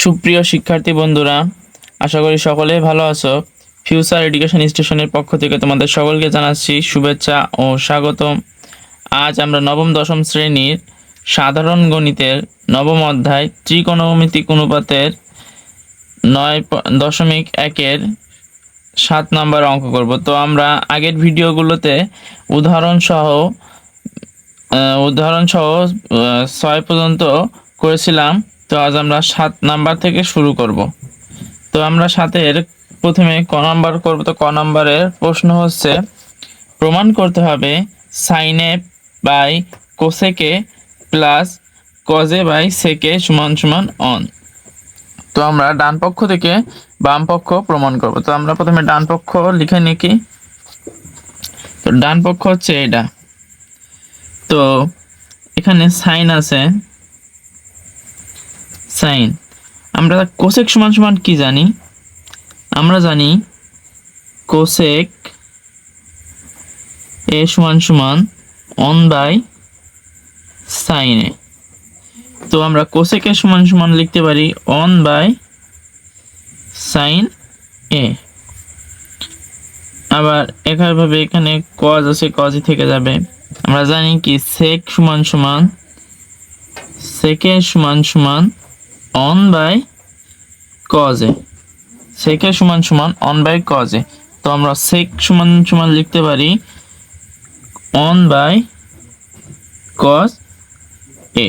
সুপ্রিয় শিক্ষার্থী বন্ধুরা আশা করি সকলেই ভালো আছো। ফিউচার এডুকেশন স্টেশনের পক্ষ থেকে তোমাদের সকলকে জানাচ্ছি শুভেচ্ছা ও স্বাগতম। আজ আমরা নবম দশম শ্রেণির সাধারণ গণিতের নবম অধ্যায় ত্রিকোণমিতিক অনুপাতের নয় দশমিক একের সাত নাম্বার অঙ্ক করব। তো আমরা আগের ভিডিওগুলোতে উদাহরণ সহ আহ, উদাহরণ সহ ছয় পর্যন্ত করেছিলাম। তো আজ আমরা সাত নাম্বার থেকে শুরু করব। তো আমরা সাতের প্রথমে ক নাম্বার করব। তো ক নাম্বারের প্রশ্ন হচ্ছে, প্রমাণ করতে হবে sine A by cosec A plus cos A by sec A সমান সমান অন তো আমরা ডান পক্ষ থেকে বাম পক্ষ প্রমাণ করব। তো আমরা প্রথমে ডান পক্ষ লিখে নিই কি? তো ডান পক্ষ হচ্ছে এটা তো এখানে সাইন আছে। সাইন। আমরা কোসেক সমান সমান কি জানি? আমরা জানি কোসেক এ সমান সমান অন বাই সাইনে তো আমরা কোসেকের সমান সমান লিখতে পারি অন বাই সাইন এ। আবার একইভাবে এখানে কজ আছে কজই থেকে যাবে। আমরা জানি কি সেক সমান সমান সেকে সমান সমান অন বাই কজে সেকে সমান সমান অন বাই কজে তো আমরা সেক সমান সমান লিখতে পারি অন বাই কজ এ।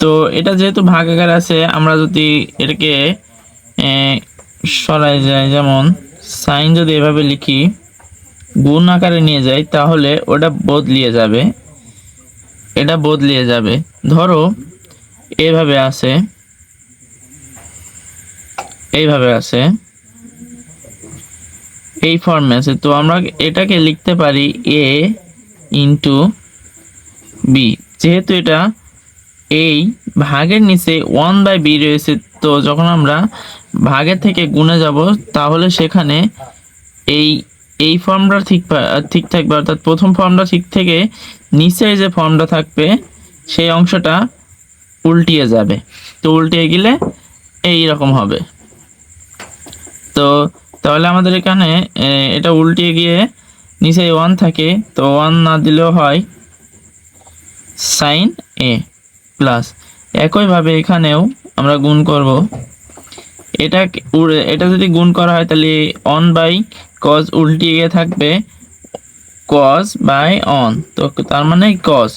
তো এটা যেহেতু ভাগ আকার আছে, আমরা যদি এটাকে সরাই যায়, যেমন সাইন যদি এভাবে লিখি, গুণ আকারে নিয়ে যাই, তাহলে ওটা বদলিয়ে যাবে। এটা বদলিয়ে যাবে। ধরো এভাবে আছে। এইভাবে আছে। এই ফর্মে আছে। তো আমরা এটাকে লিখতে পারি এ ইন্টু বি যেহেতু এটা এই ভাগের নিচে ওয়ান বাই বি রয়েছে, তো যখন আমরা ভাগের থেকে গুণে যাব, তাহলে সেখানে এই এই ফর্মটা ঠিক ঠিক থাকবে। অর্থাৎ প্রথম ফর্মটা ঠিক থেকে নিচে যে ফর্মটা থাকবে, সেই অংশটা উল্টিয়ে যাবে। তো উল্টিয়ে গেলে এই রকম হবে। তো তাহলে আমাদের এখানে এটা উল্টিয়ে গিয়ে নিচে ওয়ান থাকে। তো ওয়ান না দিলেও হয় সাইন এ প্লাস একইভাবে এখানেও আমরা গুণ করব। এটা এটা যদি গুণ করা হয় তাহলে অন বাই কজ উল্টিয়ে গিয়ে থাকবে কজ বাই অন তো তার মানে কজ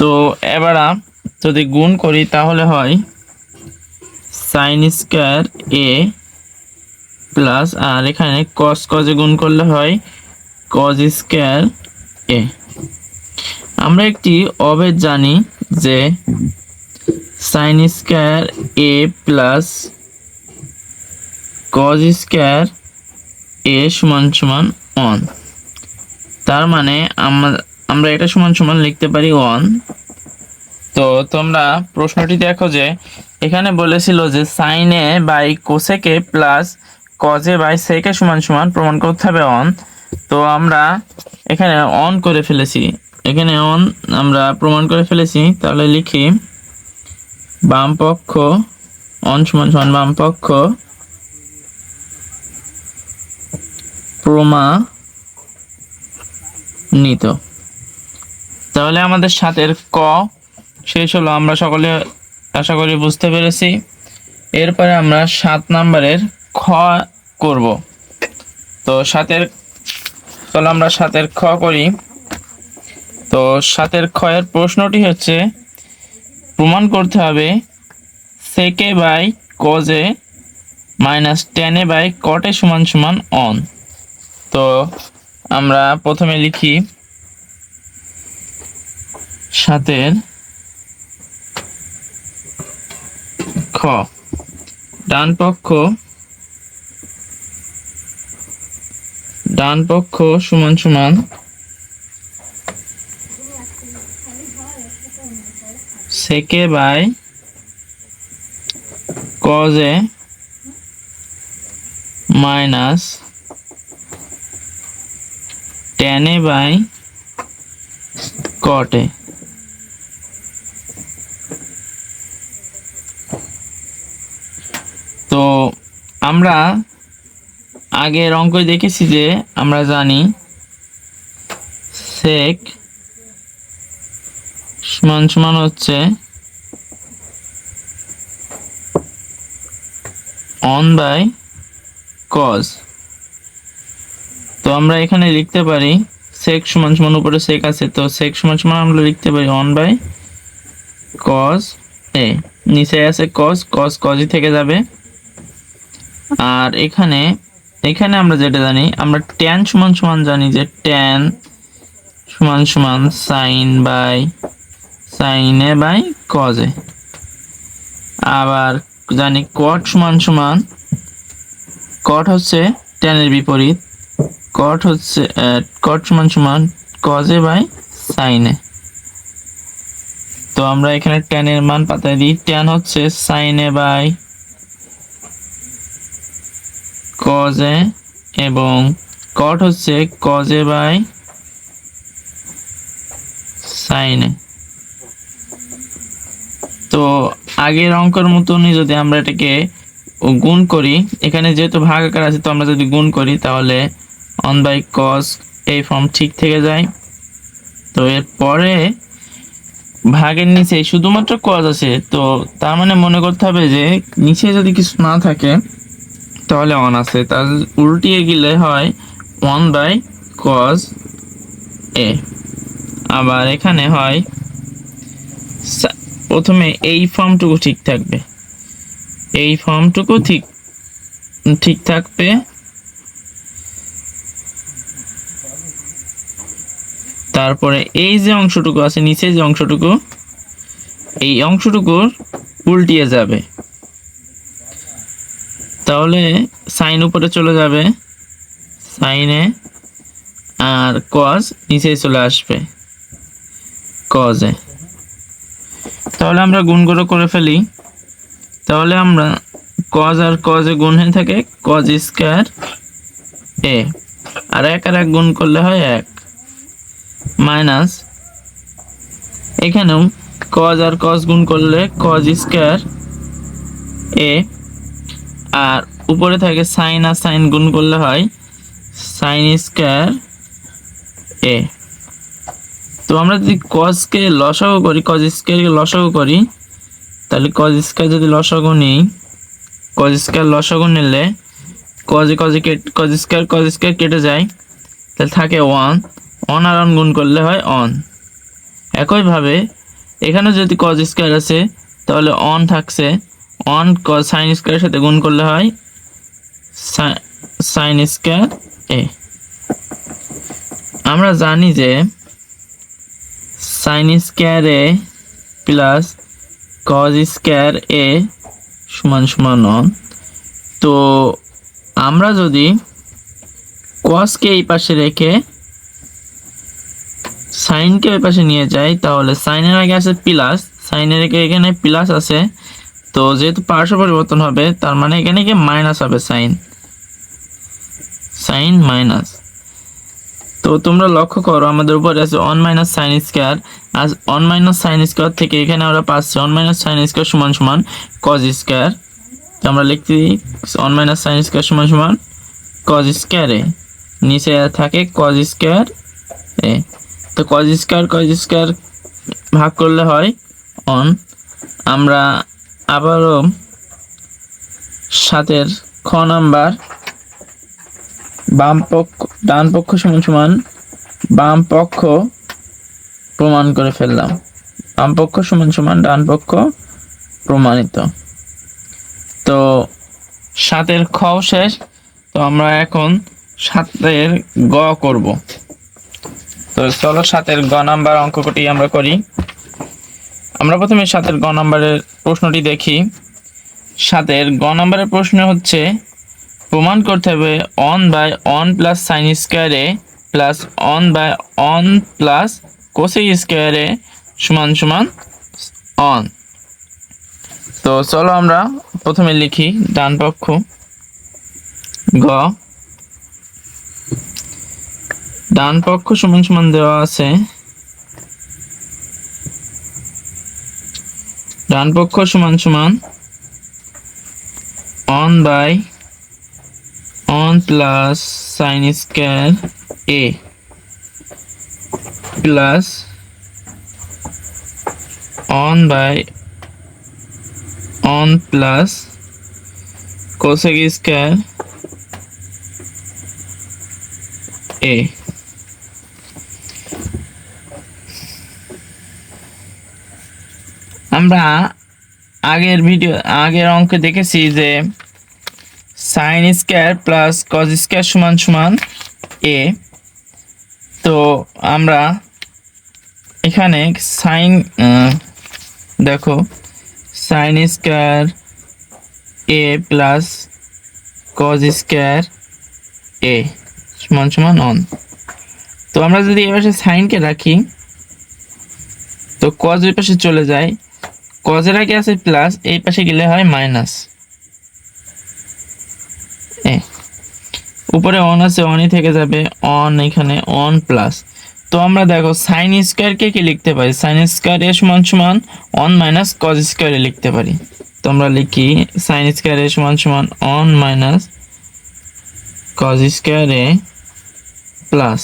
তো এবার যদি গুণ করি তাহলে হয় সাইন স্কোয়ার এ প্লাস আর এখানে কস কজে গুণ করলে হয় কজ স্কোয়ার এ আমরা একটি অবেদ জানি যে sine square A plus cos square A সমান সমান ওয়ান তার মানে আমরা এটা সমান সমান লিখতে পারি ওয়ান তো তোমরা প্রশ্নটি দেখো যে, এখানে বলেছিল যে sine A by cosec A plus cos A by sec A সমান সমান প্রমাণ করতে হবে অন তো আমরা এখানে অন করে ফেলেছি। এখানে অন আমরা প্রমাণ করে ফেলেছি। তাহলে লিখি, বাম পক্ষ অন সমান সমান বাম পক্ষ, প্রমাণিত। তাহলে আমাদের সাতের ক শেষ হলো, আমরা সকলে আশা করি বুঝতে পেরেছি। এরপরে আমরা সাত নাম্বারের খ করব। তো সাতের চলো আমরা সাতের খ করি। তো সাতের এর প্রশ্নটি হচ্ছে, প্রমাণ করতে হবে sec A by cos A minus tan A by cot A সমান সমান অন তো আমরা প্রথমে লিখি, সাতের ডান পক্ষ ডান পক্ষ সমান সমান sec A by cos A minus tan A by cot A. আমরা আগে আগের অঙ্ক দেখেছি যে আমরা জানি সেক সমান সমান হচ্ছে অন বাই কজ তো আমরা এখানে লিখতে পারি সেক সমান সমান উপরে সেক আছে, তো সেক সমান সমান আমরা লিখতে পারি অন বাই কজ এ নিচে আছে কজ কজ কজই থেকে যাবে। আর এখানে এখানে আমরা যেটা জানি, আমরা ট্যান সমান সমান জানি যে ট্যান সমান সমান sine by sine A by cos A আবার জানি কট সমান সমান কট হচ্ছে ট্যানের বিপরীত কট হচ্ছে কট সমান সমান কজে বাই সাইনে তো আমরা এখানে ট্যানের মান পাতায় দিই ট্যান হচ্ছে সাইনে বাই কজে এবং কট হচ্ছে কজে বাই সাইনে। তো আগের অঙ্কের মতনই যদি আমরা এটাকে গুণ করি, এখানে যেহেতু ভাগ আকার আছে, তো আমরা যদি গুণ করি, তাহলে অন বাই কস এই ফর্ম ঠিক থেকে যায়। তো এরপরে ভাগের নিচে শুধুমাত্র কজ আছে, তো তার মানে মনে করতে হবে যে নিচে যদি কিছু না থাকে তাহলে অন আছে। তার উল্টিয়ে গেলে হয় ওয়ান বাই কজ এ আবার এখানে হয় প্রথমে এই ফর্মটুকু ঠিক থাকবে। এই ফর্মটুকু ঠিক ঠিক থাকবে। তারপরে এই যে অংশটুকু আছে, নিচে যে অংশটুকু, এই অংশটুকুর উল্টিয়ে যাবে। তাহলে সাইন উপরে চলে যাবে। সাইনে আর কজ নিচে চলে আসবে। কজে তাহলে আমরা গুণগুলো করে ফেলি। তাহলে আমরা কজ আর কজে গুণ হয়ে থাকে কজ স্কোয়ার এ আর এক আর এক গুণ করলে হয় এক। মাইনাস এখানেও কজ আর কজ গুণ করলে কজ স্কোয়ার এ আর উপরে থাকে সাইন আর সাইন গুণ করলে হয় সাইন স্কোয়ার এ। তো আমরা যদি কজকে লসাগু করি কজ স্কোয়ারকে লসাগু করি, তাহলে কজ স্কোয়ার যদি লসাগু নিই কজ স্কোয়ার লসাগু নিলে cos A cos A cos square cos square কেটে যায়, তাহলে থাকে ওয়ান অন আর অন গুণ করলে হয় অন একইভাবে এখানে যদি কজ স্কোয়ার আছে, তাহলে অন থাকছে কজ সাইন স্কোয়ারের সাথে গুণ করলে হয় সাইন স্কোয়ার এ আমরা জানি যে sine square A plus cos square A সমান সমান অন তো আমরা যদি কসকে এই পাশে রেখে সাইনকে ওই পাশে নিয়ে যাই, তাহলে সাইনের আগে আছে প্লাস সাইনের এখানে প্লাস আছে। তো যেহেতু পার্শ্ব পরিবর্তন হবে, তার মানে এখানে কি মাইনাস হবে সাইন সাইন মাইনাস তো তোমরা লক্ষ্য করো, আমাদের উপরে আছে অন মাইনাস সাইন স্কোয়ার আর অন মাইনাস সাইন স্কোয়ার থেকে এখানে আমরা পাচ্ছি অন মাইনাস সাইন স্কোয়ার সমান সমান কজ স্কোয়ার তো আমরা লিখতে অন মাইনাস সাইন স্কোয়ার সমান সমান কজ স্কোয়ারে নিচে থাকে কজ স্কোয়ার এ। তো কজ স্কোয়ার কজ স্কোয়ার ভাগ করলে হয় অন আমরা আবারও সাতের খ নাম্বার, বাম পক্ষ, ডান পক্ষ সমান সমান বাম পক্ষ প্রমাণ করে ফেললাম। বাম পক্ষ সমান সমান ডান পক্ষ প্রমাণিত। তো সাতের খ শেষ, তো আমরা এখন সাতের গ করব। তো চলো সাতের গ নাম্বার অঙ্কটি আমরা করি। আমরা প্রথমে সাতের গ নাম্বারের প্রশ্নটি দেখি। সাতের গ নাম্বারের প্রশ্ন হচ্ছে, প্রমাণ করতে হবে one by one plus sine square A plus one by one plus cosec square A সমান সমান অন। তো চলো আমরা প্রথমে লিখি ডান পক্ষ। গ। ডান পক্ষ সমান সমান দেওয়া আছে। ডান পক্ষ সমান সমান one by one plus sine square A plus one by one plus cosec square A আমরা আগের ভিডিও আগের অঙ্কে দেখেছি যে sine square plus cos square সমান সমান এ তো আমরা এখানে সাইন দেখো sine square A plus cos square A সমান সমান অন তো আমরা যদি এ পাশে সাইনকে রাখি, তো কজ পাশে চলে যায়। কজের আগে আছে প্লাস, এই পাশে গেলে হয় মাইনাস। উপরে অন আছে অনই থেকে যাবে অন এখানে অন প্লাস তো আমরা দেখো সাইন স্কোয়ারকে কি লিখতে পারি? সাইন স্কোয়ার এ সমান সমান অন মাইনাস কজ স্কোয়ারে লিখতে পারি। তো আমরা লিখি সাইন স্কোয়ার এ সমান সমান one minus cos square plus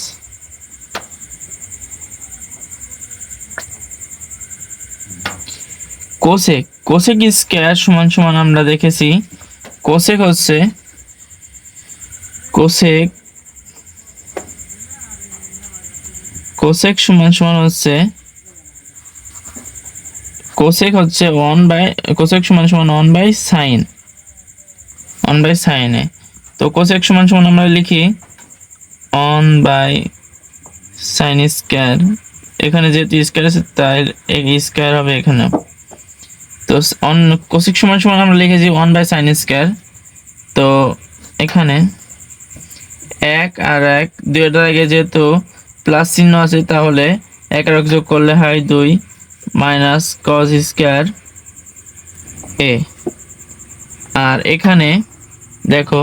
cosec cosec square সমান সমান আমরা দেখেছি? কোসেক হচ্ছে কোসেক কোসেক সমান সমান হচ্ছে, কোসেক হচ্ছে ওয়ান বাই কোসেক সমান সমান one by sine one by sine A তো কোসেক সমান সমান আমরা লিখি অন বাই সাইন স্কোয়ার এখানে যেহেতু স্কোয়ার আছে তাই স্কোয়ার হবে এখানে। তো অন কোসেক সমান সমান আমরা লিখেছি ওয়ান বাই সাইন স্কোয়ার তো এখানে এক আর এক দুইটার আগে যেহেতু প্লাস চিহ্ন আছে, তাহলে এক আর এক যোগ করলে হয় দুই মাইনাস কজ স্কোয়ার এ আর এখানে দেখো,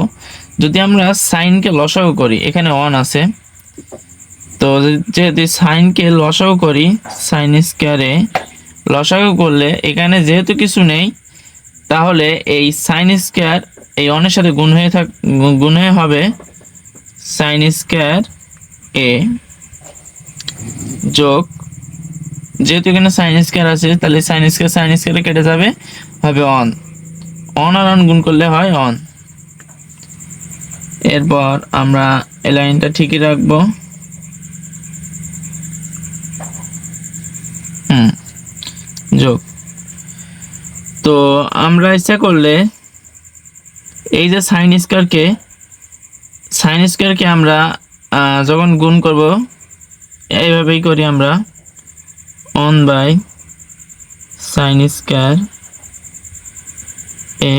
যদি আমরা সাইনকে লসাগু করি, এখানে অন আছে। তো যদি সাইনকে লসাগু করি সাইন স্কোয়ারে লসাগু করলে এখানে যেহেতু কিছু নেই, তাহলে এই সাইন স্কোয়ার এই অনের সাথে গুণ হয়ে থাক গুণ হয়ে হবে সাইন স্কোয়ার এ যোগ যেহেতু এখানে সাইন স্কোয়ার আছে, তাহলে সাইন স্কোয়ার সাইন স্কোয়ারে কেটে যাবে, হবে অন। অন আর অন গুণ করলে হয় অন। এরপর আমরা এই লাইনটা ঠিকই রাখব। হুম। যোগ। তো আমরা ইচ্ছা করলে এই যে সাইন স্কোয়ারকে সাইন স্কোয়ারকে আমরা যখন গুণ করব, এইভাবেই করি আমরা। One by sine square A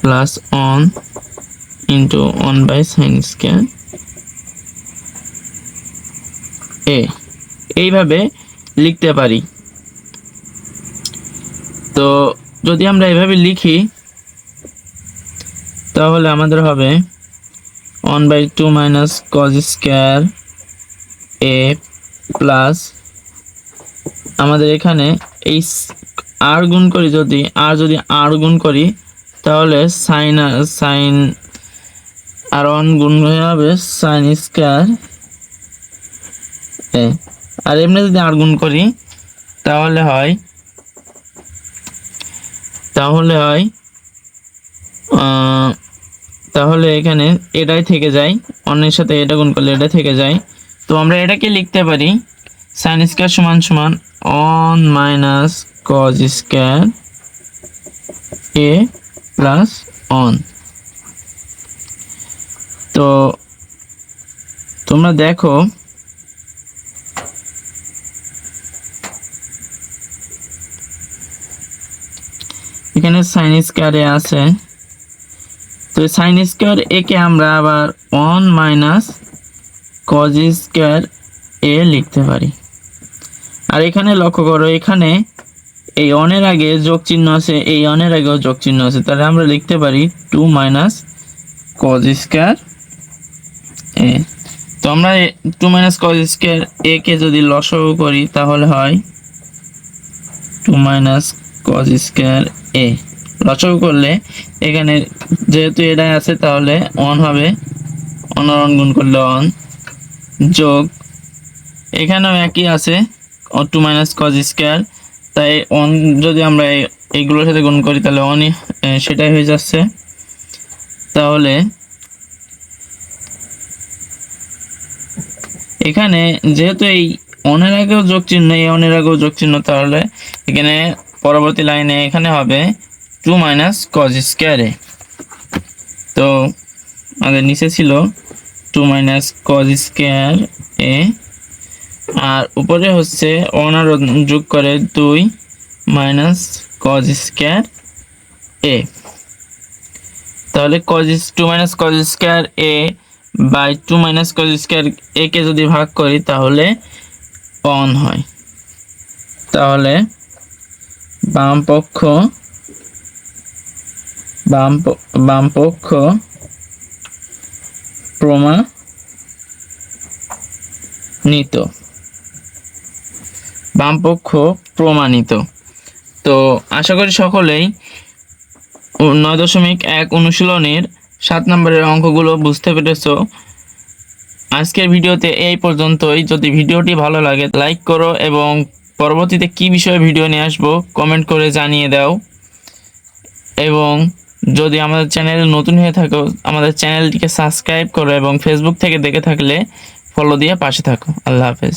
plus one into one by sine square A এইভাবে লিখতে পারি। তো যদি আমরা এভাবে লিখি, তাহলে আমাদের হবে one by two minus cos square A plus আমাদের এখানে এই আর গুণ করি যদি আর যদি আর গুণ করি, তাহলে সাইন সাইন আর অন গুণ হয়ে হবে সাইন স্কোয়ার এ আর এমনি যদি আর গুণ করি, তাহলে হয় তাহলে হয় তাহলে এখানে এটাই থেকে যায়, অন্যের সাথে এটা গুণ করলে এটা থেকে যায়। তো আমরা এটাকে লিখতে পারি সাইন স্কোয়ার সমান সমান one minus cos square A plus one তো তোমরা দেখো এখানে সাইন স্কোয়ারে আছে। তো সাইন স্কোয়ার একে আমরা আবার one minus cos square A লিখতে পারি। আর এখানে লক্ষ্য করো, এখানে এই অনের আগে যোগ চিহ্ন আছে, এই অনের আগেও যোগ চিহ্ন আছে। তাহলে আমরা লিখতে পারি two minus cos square A তো আমরা two minus cos square A কে যদি লসও করি, তাহলে হয় two minus cos square A লসাগু করলে এখানে যেহেতু এটাই আছে, তাহলে ওয়ান হবে। আর ওয়ান গুণ করলে ওয়ান যোগ, এখানেও একই আছে টু মাইনাস কজ স্কোয়ার তাই ওয়ান যদি আমরা এই- এইগুলোর সাথে গুণ করি, তাহলে ওয়ানই সেটাই হয়ে যাচ্ছে। তাহলে এখানে যেহেতু এই অনের আগেও যোগ চিহ্ন এই অনের আগেও যোগ চিহ্ন তাহলে এখানে পরবর্তী লাইনে এখানে হবে টু মাইনাস কজ স্কোয়ারে তো আমাদের নিচে ছিল two minus cos square A, আর উপরে হচ্ছে অনার যোগ করে দুই মাইনাস কজ স্কোয়ার এ। তাহলে cos two minus cos square A by two minus cos square A কে যদি ভাগ করি তাহলে অন হয়। তাহলে বাম পক্ষ বাম প- বাম পক্ষ প্রমাণিত বামপক্ষ, প্রমাণিত। তো আশা করি সকলেই নয় দশমিক এক অনুশীলনের সাত নম্বরের অঙ্কগুলো বুঝতে পেরেছ। আজকের ভিডিওতে এই পর্যন্তই। যদি ভিডিওটি ভালো লাগে, লাইক করো এবং পরবর্তীতে কি বিষয়ে ভিডিও নিয়ে আসব কমেন্ট করে জানিয়ে দাও। এবং যদি আমাদের চ্যানেল নতুন হয়ে থাকো, আমাদের চ্যানেলটিকে সাবস্ক্রাইব করো এবং ফেসবুক থেকে দেখে থাকলে ফলো দিয়ে পাশে থাকো। আল্লাহ হাফেজ।